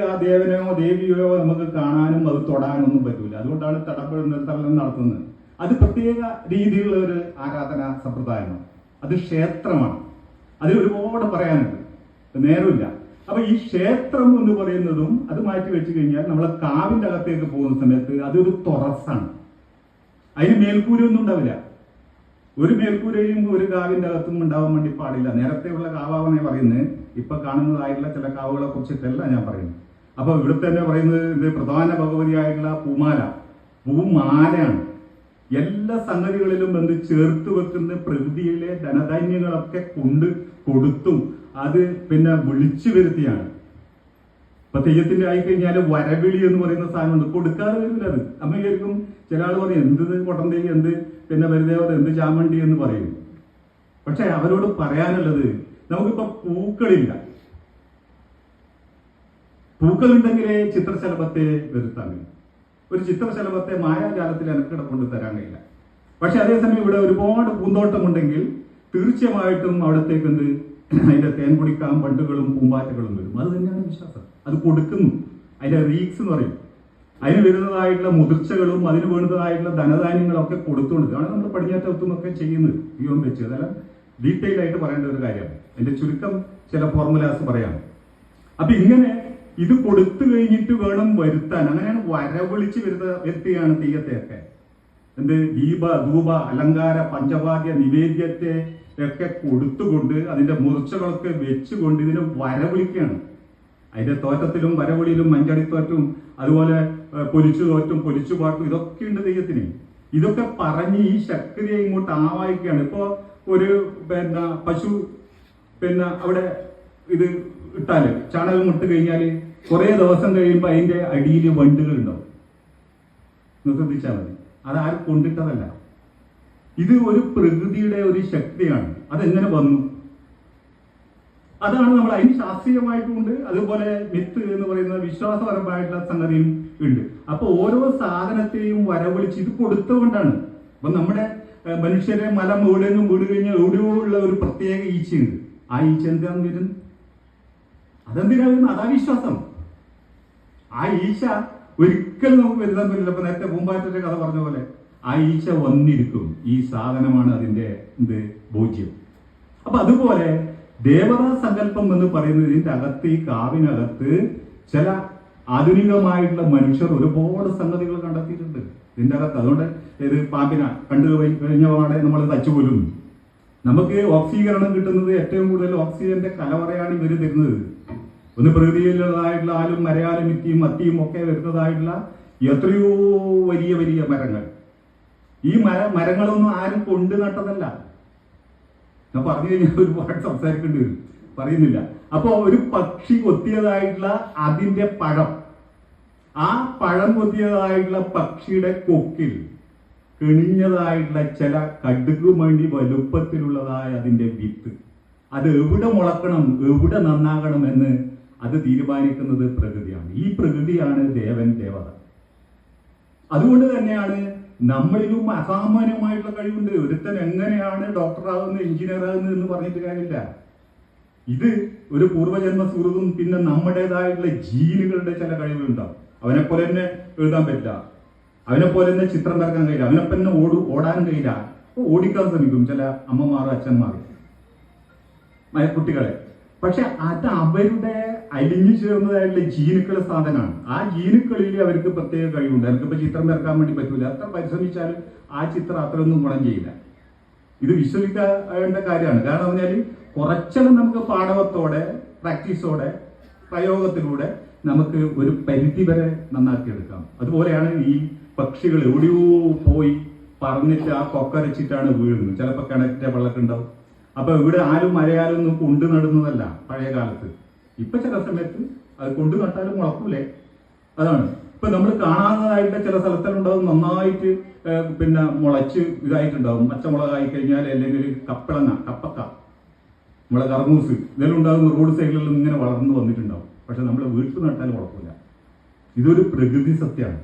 ആ ദേവനെയോ ദേവിയോ നമുക്ക് കാണാനും അത് തൊടാനും ഒന്നും പറ്റൂല. അതുകൊണ്ടാണ് തടപ്പുഴ നിർത്തലം നടത്തുന്നത്. അത് പ്രത്യേക രീതിയിലുള്ള ഒരു ആരാധന സമ്പ്രദായമാണ്. അത് ക്ഷേത്രമാണ്. അതിൽ ഒരുപാട് പറയാനുണ്ട്. നേരമില്ല. അപ്പൊ ഈ ക്ഷേത്രം എന്ന് പറയുന്നതും അത് മാറ്റി വെച്ച് കഴിഞ്ഞാൽ നമ്മൾ കാവിന്റെ അകത്തേക്ക് പോകുന്ന സമയത്ത് അതൊരു തുറസാണ് അതിന് മേൽക്കൂരൊന്നും ഉണ്ടാവില്ല. ഒരു മേൽക്കൂരയും ഒരു കാവിന്റെ അകത്തും ഉണ്ടാവാൻ വേണ്ടി പാടില്ല. നേരത്തെയുള്ള കാവാണെന്ന് പറയുന്നത്. ഇപ്പൊ കാണുന്നതായിട്ടുള്ള ചില കാവുകളെ കുറിച്ചിട്ടല്ല ഞാൻ പറയുന്നത്. അപ്പൊ ഇവിടെ തന്നെ പറയുന്നത് ഇത് പ്രധാന ഭഗവതിയായിട്ടുള്ള പൂമാല. പൂമാലയാണ് എല്ലാ സംഗതികളിലും എന്ത് ചേർത്ത് വെക്കുന്ന പ്രകൃതിയിലെ ധനധാന്യങ്ങളൊക്കെ കൊണ്ട് കൊടുത്തും അത് പിന്നെ വിളിച്ചു വരുത്തിയാണ്. ഇപ്പൊ തെയ്യത്തിന്റെ ആയിക്കഴിഞ്ഞാൽ വരവിളി എന്ന് പറയുന്ന സാധനമുണ്ട്. കൊടുക്കാതെ വരില്ല അത്. അമ്മ വിചാരിക്കും ചില ആൾ പറയും എന്ത് ഇത് കൊട്ടം തെയ്യം? എന്ത് പിന്നെ വെറുതെ എന്ത് ചാമണ്ടി? എന്ന് പറയും. പക്ഷെ അവരോട് പറയാനുള്ളത് നമുക്കിപ്പോ പൂക്കളില്ല. പൂക്കളുണ്ടെങ്കിലേ ചിത്രശലഭത്തെ വരുത്താൻ ഒരു ചിത്രശലഭത്തെ മായാജാലത്തിൽ എനക്കിടെ കൊണ്ട് തരാൻ കഴിയില്ല. പക്ഷെ അതേസമയം ഇവിടെ ഒരുപാട് പൂന്തോട്ടമുണ്ടെങ്കിൽ തീർച്ചയായിട്ടും അവിടത്തേക്ക് എന്ത്? അതിന്റെ തേൻ കുടിക്കാൻ പണ്ടുകളും പൂമ്പാറ്റകളും വരും. അത് തന്നെയാണ് വിശ്വാസം. അത് കൊടുക്കുന്നു. അതിന്റെ റീക്സ് എന്ന് പറയും. അതിന് വരുന്നതായിട്ടുള്ള മുതിർച്ചകളും അതിന് വേണ്ടതായിട്ടുള്ള ധനധാന്യങ്ങളും ഒക്കെ കൊടുത്തുകൊണ്ട് ഇതാണ് നമ്മൾ പടിഞ്ഞാറ്റത്തുനിന്നൊക്കെ ചെയ്യുന്നത്. ഇവൻ വെച്ച് അതെല്ലാം ഡീറ്റെയിൽ ആയിട്ട് പറയേണ്ട ഒരു കാര്യമാണ്. അതിന്റെ ചുരുക്കം ചില ഫോർമുലാസ് പറയാം. അപ്പൊ ഇങ്ങനെ ഇത് കൊടുത്തു കഴിഞ്ഞിട്ട് വേണം വരുത്താൻ. അങ്ങനെയാണ് വരവിളിച്ച് വരുത്ത വരുത്തുകയാണ് തെയ്യത്തെയൊക്കെ. എന്ത്? ദീപ ധൂപ അലങ്കാര പഞ്ചവാദ്യ നിവേദ്യത്തെ ഒക്കെ കൊടുത്തുകൊണ്ട് അതിന്റെ മുറിച്ചകളൊക്കെ വെച്ചുകൊണ്ട് ഇതിനെ വരവിളിക്കുകയാണ്. അതിന്റെ തോറ്റത്തിലും വരവിളിയിലും മഞ്ചടിത്തോറ്റും അതുപോലെ പൊലിച്ചു തോറ്റും പൊലിച്ചു പാട്ടും ഇതൊക്കെ ഉണ്ട് തെയ്യത്തിന്. ഇതൊക്കെ പറഞ്ഞ് ഈ ശക്തിയെ ഇങ്ങോട്ട് ആവായിക്കുകയാണ് ഇപ്പോ ഒരു പിന്നെ പശു പിന്നെ അവിടെ ഇത് ഇട്ടാൽ ചാണകം ഇട്ട് കഴിഞ്ഞാൽ കുറെ ദിവസം കഴിയുമ്പോൾ അതിന്റെ അടിയിൽ വണ്ടുകൾ ഉണ്ടാവും ഒന്ന് ശ്രദ്ധിച്ചാൽ മതി. അത് ആരും കൊണ്ടിട്ടതല്ല. ഇത് ഒരു പ്രകൃതിയുടെ ഒരു ശക്തിയാണ്. അതെങ്ങനെ വന്നു? അതാണ് നമ്മൾ അതിന് ശാസ്ത്രീയമായിട്ടുണ്ട്. അതുപോലെ മിത്ത് എന്ന് പറയുന്ന വിശ്വാസപരമായിട്ടുള്ള സംഗതിയും ഉണ്ട്. അപ്പൊ ഓരോ സാധനത്തെയും വരവളിച്ച് ഇത് കൊടുത്തുകൊണ്ടാണ് അപ്പൊ നമ്മുടെ മനുഷ്യരെ മല മുകളിലും വീട് കഴിഞ്ഞാൽ എവിടെയോ ഉള്ള ഒരു പ്രത്യേക ഈച്ചയുണ്ട്. ആ ഈച്ച എന്താണെന്ന് വരുന്നത് അതെന്തിനാ വരുന്നത് അതാ വിശ്വാസം. ആ ഈശ ഒരിക്കലും നമുക്ക് വരുത്താൻ പറ്റില്ല ഇപ്പൊ നേരത്തെ പൂമ്പാറ്റന്റെ കഥ പറഞ്ഞ പോലെ ആ ഈശ വന്നിരിക്കും. ഈ സാധനമാണ് അതിന്റെ എന്ത്? ബോധ്യം അപ്പൊ അതുപോലെ ദേവതാ സങ്കല്പം എന്ന് പറയുന്നത് ഇതിന്റെ അകത്ത് ഈ കാവിനകത്ത് ചില ആധുനികമായിട്ടുള്ള മനുഷ്യർ ഒരുപാട് സംഗതികൾ കണ്ടെത്തിയിട്ടുണ്ട്. ഇതിന്റെ അകത്ത് അതുകൊണ്ട് ഇത് പാമ്പിന കണ്ടു കഴി- കഴിഞ്ഞ പാടെ നമ്മൾ തച്ചുപോലും നമുക്ക് ഓക്സീകരണം കിട്ടുന്നത് ഏറ്റവും കൂടുതൽ ഓക്സിജന്റെ കലവറയാണ് ഇവർ തരുന്നത്. ഒന്ന് പ്രകൃതിയിലുള്ളതായിട്ടുള്ള ആലും മരയാലും മിത്തിയും മത്തിയും ഒക്കെ വരുന്നതായിട്ടുള്ള എത്രയോ വലിയ വലിയ മരങ്ങൾ. ഈ മര മരങ്ങളൊന്നും ആരും കൊണ്ടു നട്ടതല്ല. ഞാൻ പറഞ്ഞു കഴിഞ്ഞാൽ ഒരുപാട് സംസാരിക്കേണ്ടി വരും. പറയുന്നില്ല. അപ്പോൾ ഒരു പക്ഷി കൊത്തിയതായിട്ടുള്ള അതിന്റെ പഴം. ആ പഴം കൊത്തിയതായിട്ടുള്ള പക്ഷിയുടെ കൊക്കിൽ കെണിഞ്ഞതായിട്ടുള്ള ചില കടുകുമണി വലുപ്പത്തിലുള്ളതായ അതിന്റെ വിത്ത്. അത് എവിടെ മുളക്കണം എവിടെ നന്നാകണം എന്ന് അത് തീരുമാനിക്കുന്നത് പ്രകൃതിയാണ്. ഈ പ്രകൃതിയാണ് ദേവൻ ദേവത. അതുകൊണ്ട് തന്നെയാണ് നമ്മളിലും അസാമാന്യമായിട്ടുള്ള കഴിവുണ്ട്. ഒരുത്തൻ എങ്ങനെയാണ് ഡോക്ടറാകുന്നത് എഞ്ചിനീയർ ആകുന്നത് എന്ന് പറഞ്ഞിട്ട് കാര്യമില്ല. ഇത് ഒരു പൂർവജന്മ സുഹൃത്തും പിന്നെ നമ്മുടേതായിട്ടുള്ള ജീനുകളുടെ ചില കഴിവുണ്ടാവും അവനെ പോലെ തന്നെ എഴുതാൻ പറ്റില്ല. അവനെ പോലെ തന്നെ ചിത്രം വരക്കാൻ കഴിയില്ല. അവനെ തന്നെ ഓടു ഓടാൻ കഴിയില്ല. ഓടിക്കാൻ ശ്രമിക്കും ചില അമ്മമാരും അച്ഛന്മാരും. മ- കുട്ടികളെ പക്ഷെ അത് അവരുടെ അലിഞ്ഞു ചേർന്നതായിട്ടുള്ള ജീനുക്കളുടെ സാധനമാണ്. ആ ജീനുക്കളിൽ അവർക്ക് പ്രത്യേക കഴിവുണ്ട്. അവർക്ക് ഇപ്പൊ ചിത്രം വരക്കാൻ വേണ്ടി പറ്റൂല. അത്ര പരിശ്രമിച്ചാലും ആ ചിത്രം അത്രയൊന്നും ഗുണം ചെയ്യില്ല. ഇത് വിശ്വസിക്കേണ്ട കാര്യമാണ്. കാരണം പറഞ്ഞാൽ കുറച്ചെല്ലാം നമുക്ക് പാഠവത്തോടെ പ്രാക്ടീസോടെ പ്രയോഗത്തിലൂടെ നമുക്ക് ഒരു പരിധി വരെ നന്നാക്കിയെടുക്കാം. അതുപോലെയാണ് ഈ പക്ഷികൾ എവിടെയോ പോയി പറഞ്ഞിട്ട് ആ കൊക്കരച്ചിട്ടാണ് വീഴുന്നത്. ചിലപ്പോൾ കിണറ്റിന്റെ വെള്ളമൊക്കെ ഉണ്ടാവും. അപ്പൊ ഇവിടെ ആരും മലയാലും ഒന്നും കൊണ്ടു നടുന്നതല്ല പഴയ കാലത്ത്. ഇപ്പൊ ചില സമയത്ത് അത് കൊണ്ടു നട്ടാലും മുളക്കൂലേ? അതാണ്. ഇപ്പൊ നമ്മൾ കാണാവുന്നതായിട്ട് ചില സ്ഥലത്തിലുണ്ടാവും നന്നായിട്ട് പിന്നെ മുളച്ച് ഇതായിട്ടുണ്ടാവും. പച്ചമുളകായി കഴിഞ്ഞാൽ അല്ലെങ്കിൽ കപ്പിളങ്ങ കപ്പക്ക നമ്മളെ കറങ്ങൂസ് ഇതെല്ലാം ഉണ്ടാകുന്ന റോഡ് സൈഡിലെല്ലാം ഇങ്ങനെ വളർന്നു വന്നിട്ടുണ്ടാവും. പക്ഷെ നമ്മൾ വീട്ടിൽ നട്ടാൽ കുഴപ്പമില്ല ഇതൊരു പ്രകൃതി സത്യമാണ്